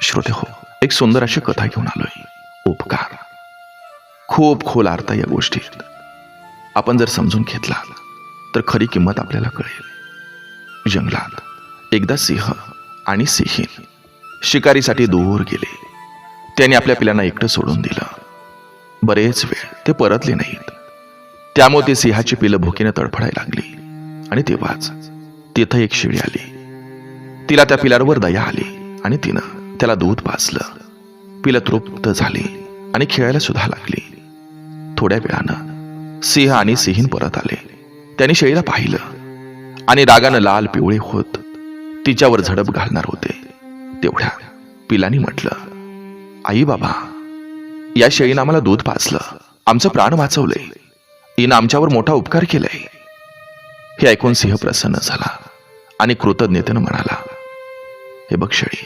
श्रोते हो एक सुंदर अशी कथा घेऊन आलोय. उपकार. खूप खोल अर्थ या गोष्टीत. आपण जर समजून घेतला तर खरी किंमत आपल्याला कळेल. जंगलात एकदा सिंह आणि सिंहीण शिकारीसाठी दूर गेले. त्याने आपल्या पिलांना एकटं सोडून दिलं. बरेच वेळ ते परतले नाहीत. त्यामुळे ते सिंहाची पिलं भुकीनं तडफडायला लागली. आणि तेव्हाच तिथं एक शिळी आली. तिला त्या पिलांवर दया आली आणि तिनं त्याला दूध पाजलं पिलं तृप्त झाली आणि खेळायला सुद्धा लागली. थोड्या वेळानं सिंह आणि सिंहीन परत आले. त्यांनी शेळीला पाहिलं आणि रागानं लाल पिवळे होत तिच्यावर झडप घालणार होते. तेवढ्या पिलानी म्हटलं आई बाबा या शेळीनं आम्हाला दूध पाजलं आमचं प्राण वाचवलंय. हिनं आमच्यावर मोठा उपकार केलाय. हे ऐकून सिंह प्रसन्न झाला आणि कृतज्ञतेनं म्हणाला हे बघ शेळी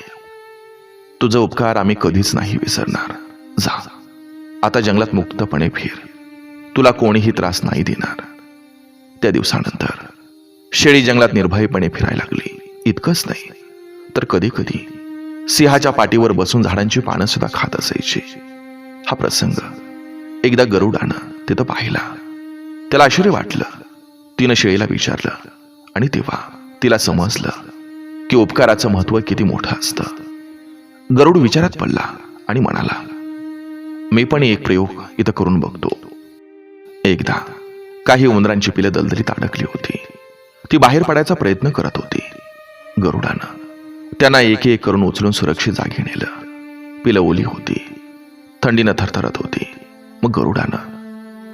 तुझं उपकार आम्ही कधीच नाही विसरणार. जा. आता जंगलात मुक्तपणे फिर. तुला कोणीही त्रास नाही देणार. त्या दिवसानंतर शेळी जंगलात निर्भयपणे फिरायला लागली. इतकंच नाही तर कधी कधी सिंहाच्या पाठीवर बसून झाडांची पानं सुद्धा खात असायची. हा प्रसंग एकदा गरुडानं तिथं पाहिला. त्याला आश्चर्य वाटलं. तिनं शेळीला विचारलं आणि तेव्हा तिला समजलं की उपकाराचं महत्त्व किती मोठं असतं. गरुड विचारात पडला आणि म्हणाला मी पण एक प्रयोग इथं करून बघतो. एकदा काही उंदरांची पिलं दलदलीत अडकली होती. ती बाहेर पडायचा प्रयत्न करत होती. गरुडानं त्यांना एक एक करून उचलून सुरक्षित जागी नेलं. पिलं ओली होती. थंडीनं थरथरत होती. मग गरुडानं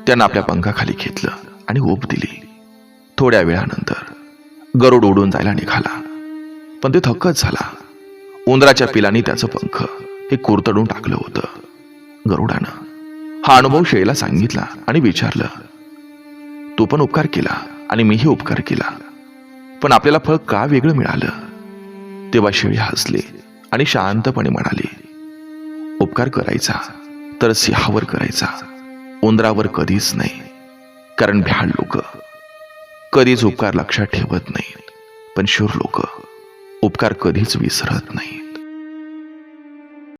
त्यांना आपल्या पंखाखाली घेतलं आणि ओप दिली. थोड्या वेळानंतर गरुड उडून जायला निघाला. पण ते थक्कच झाला. उंदराच्या पिलानी त्याचं पंख हे कुरतडून टाकलं होतं. गरुडानं. हा अनुभव शेळीला सांगितला आणि विचारलं तू पण उपकार केला आणि मीही उपकार केला. पण आपल्याला फळ का वेगळं मिळालं? तेव्हा शेळी हसले आणि शांतपणे म्हणाले उपकार करायचा तर सिंहावर करायचा. उंदरावर कधीच नाही कारण भ्याड लोक. कधीच उपकार लक्षात ठेवत नाहीत पण शूर लोक. उपकार कधीच विसरत नाही